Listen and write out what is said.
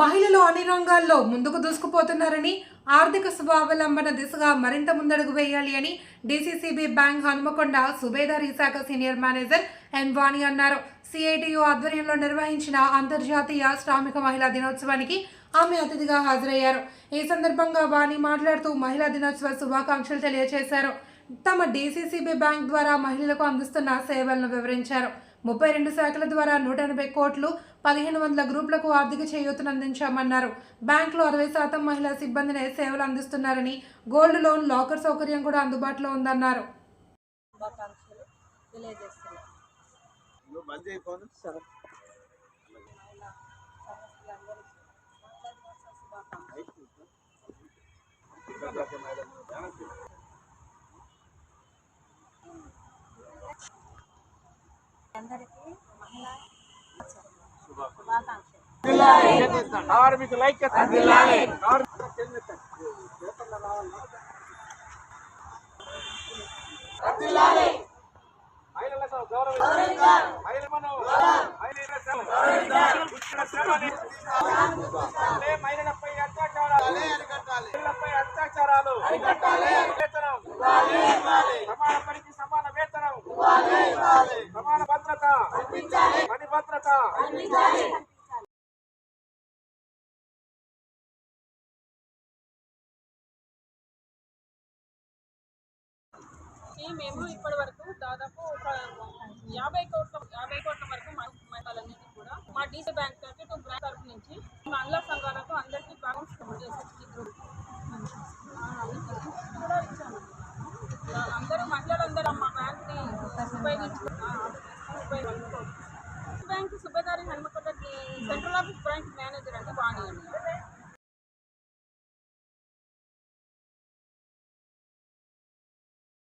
మహిళలు అన్ని రంగాల్లో ముందుకు దూసుకుపోతున్నారని ఆర్థిక స్వావలంబన దిశగా మరింత ముందడుగు వేయాలి అని డీసీసీబీ బ్యాంక్ హనుమకొండ సుబేదారీ శాఖ సీనియర్ మేనేజర్ ఎం వాణి అన్నారు. సిఐటియు ఆధ్వర్యంలో నిర్వహించిన అంతర్జాతీయ శ్రామిక మహిళా దినోత్సవానికి ఆమె అతిథిగా హాజరయ్యారు. ఈ సందర్భంగా వాణి మాట్లాడుతూ మహిళా దినోత్సవ శుభాకాంక్షలు తెలియజేశారు తమ డీసీసీబీ బ్యాంక్ ద్వారా మహిళలకు అందిస్తున్న సేవలను వివరించారు. ముప్పై రెండు శాఖల ద్వారా నూట ఎనభై కోట్లు పదిహేను వందల గ్రూపులకు ఆర్థిక చేయూతను అందించామన్నారు. బ్యాంకులో అరవై శాతం మహిళా సిబ్బందినే సేవలు అందిస్తున్నారని గోల్డ్ లోన్ లాకర్ సౌకర్యం కూడా అందుబాటులో ఉందన్నారు శుభాకాంక్షలు తెలియజేస్తున్నాను నువ్వు బంద్ అయిపోను సరే మహిళా సమస్యలందరికీ మహిళా దినోత్సవ శుభాకాంక్షలు అందరికీ మహిళా శుభాకాంక్షలు. కార్మికుల మహిళలకు గౌరవం మహిళలపై అత్యాచారాలు మహిళలపై అత్యాచారాలు అరికట్టాలి పని భద్రత ఈ మేము ఇప్పటి వరకు దాదాపు ఒక యాభై కోట్ల యాభై కోట్ల వరకు మా మహిళలన్నింటినీ కూడా మా DC bank thirty two bank తరఫు నుంచి మహిళా సంఘాలకు అందరికీ బ్యాలెన్స్ చేసి గ్రూప్ కూడా ఇచ్చాము అందరూ మహిళలందరూ మా బ్యాంక్ని ఉపయోగించుకుంటున్నారు bank Subedari Hanamkonda central office bank manager అంటే వాణి అండి